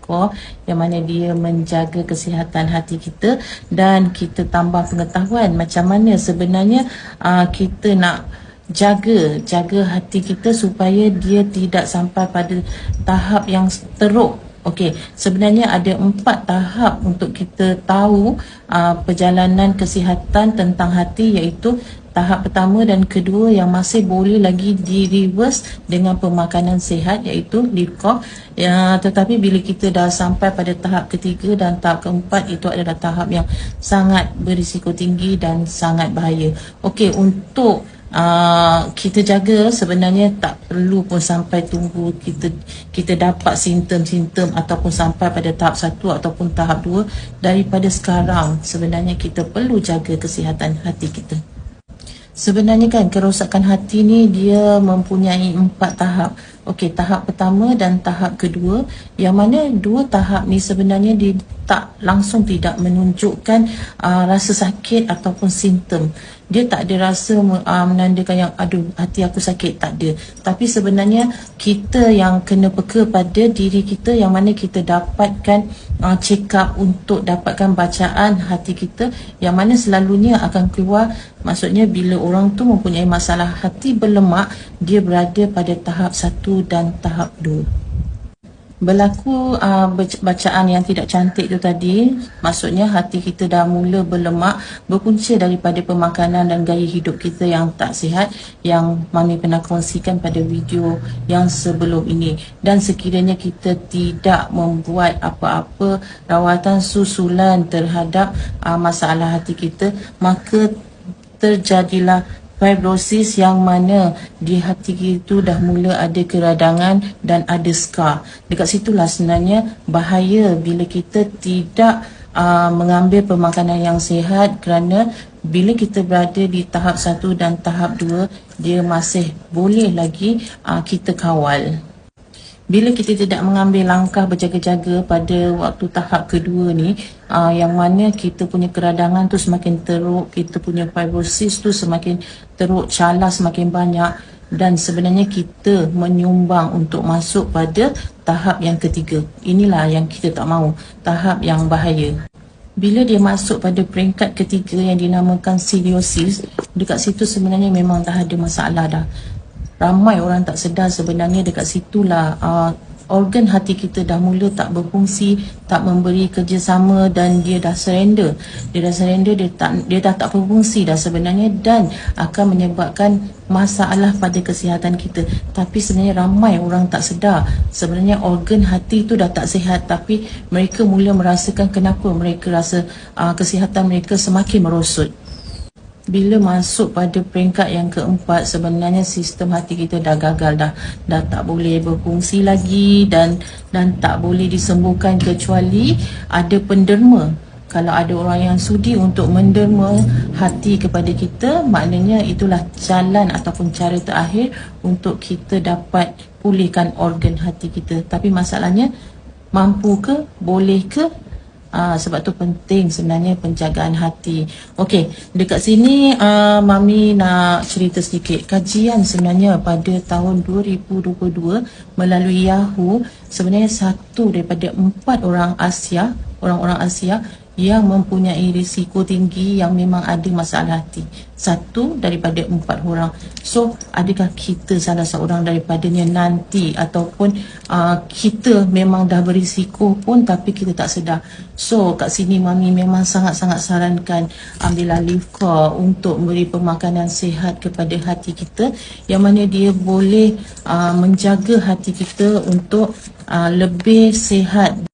Core yang mana dia menjaga kesihatan hati kita dan kita tambah pengetahuan macam mana sebenarnya uh, kita nak jaga jaga hati kita supaya dia tidak sampai pada tahap yang teruk. Okey, sebenarnya ada empat tahap untuk kita tahu uh, perjalanan kesihatan tentang hati iaitu tahap pertama dan kedua yang masih boleh lagi di reverse dengan pemakanan sihat iaitu LIPCOP ya, tetapi bila kita dah sampai pada tahap ketiga dan tahap keempat itu adalah tahap yang sangat berisiko tinggi dan sangat bahaya. Okey, untuk Uh, kita jaga sebenarnya tak perlu pun sampai tunggu kita kita dapat simptom-simptom ataupun sampai pada tahap satu ataupun tahap dua. Daripada sekarang sebenarnya kita perlu jaga kesihatan hati kita. Sebenarnya kan kerosakan hati ni dia mempunyai empat tahap. Okey, tahap pertama dan tahap kedua yang mana dua tahap ni sebenarnya dia tak langsung tidak menunjukkan uh, rasa sakit ataupun simptom dia tak ada rasa uh, menandakan yang aduh hati aku sakit. Tak ada. Tapi sebenarnya kita yang kena peka pada diri kita yang mana kita dapatkan uh, check up untuk dapatkan bacaan hati kita yang mana selalunya akan keluar. Maksudnya bila orang tu mempunyai masalah hati berlemak dia berada pada tahap satu dan tahap dua berlaku uh, bacaan yang tidak cantik tu tadi maksudnya hati kita dah mula berlemak berpunca daripada pemakanan dan gaya hidup kita yang tak sihat yang mami pernah kongsikan pada video yang sebelum ini. Dan sekiranya kita tidak membuat apa-apa rawatan susulan terhadap uh, masalah hati kita maka terjadilah fibrosis yang mana di hati kita dah mula ada keradangan dan ada scar. Dekat situlah sebenarnya bahaya bila kita tidak uh, mengambil pemakanan yang sihat kerana bila kita berada di tahap satu dan tahap dua dia masih boleh lagi uh, kita kawal bila kita tidak mengambil langkah berjaga-jaga pada waktu tahap kedua ni uh, yang mana kita punya keradangan tu semakin teruk kita punya fibrosis tu semakin teruk calas semakin banyak dan sebenarnya kita menyumbang untuk masuk pada tahap yang ketiga. Inilah yang kita tak mahu tahap yang bahaya. Bila dia masuk pada peringkat ketiga yang dinamakan ciliosis dekat situ sebenarnya memang dah ada masalah dah ramai orang tak sedar sebenarnya dekat situlah uh, organ hati kita dah mula tak berfungsi, tak memberi kerjasama dan dia dah surrender. Dia dah surrender, dia tak dia dah tak berfungsi dah sebenarnya dan akan menyebabkan masalah pada kesihatan kita. Tapi sebenarnya ramai orang tak sedar sebenarnya organ hati tu dah tak sihat tapi mereka mula merasakan kenapa mereka rasa uh, kesihatan mereka semakin merosot bila masuk pada peringkat yang keempat sebenarnya sistem hati kita dah gagal dah. Dah tak boleh berfungsi lagi dan dan tak boleh disembuhkan kecuali ada penderma. Kalau ada orang yang sudi untuk menderma hati kepada kita maknanya itulah jalan ataupun cara terakhir untuk kita dapat pulihkan organ hati kita. Tapi masalahnya mampu ke boleh ke Ah, sebab tu penting sebenarnya penjagaan hati. Okey, dekat sini uh, mami nak cerita sedikit kajian sebenarnya pada tahun 2022 melalui Yahoo sebenarnya satu daripada empat orang Asia, orang-orang Asia yang mempunyai risiko tinggi yang memang ada masalah hati. Satu daripada empat orang. So, adakah kita salah seorang daripadanya nanti ataupun uh, kita memang dah berisiko pun tapi kita tak sedar. So, kat sini Mami memang sangat-sangat sarankan ambillah Livcore untuk memberi pemakanan sihat kepada hati kita yang mana dia boleh uh, menjaga hati kita untuk uh, lebih sihat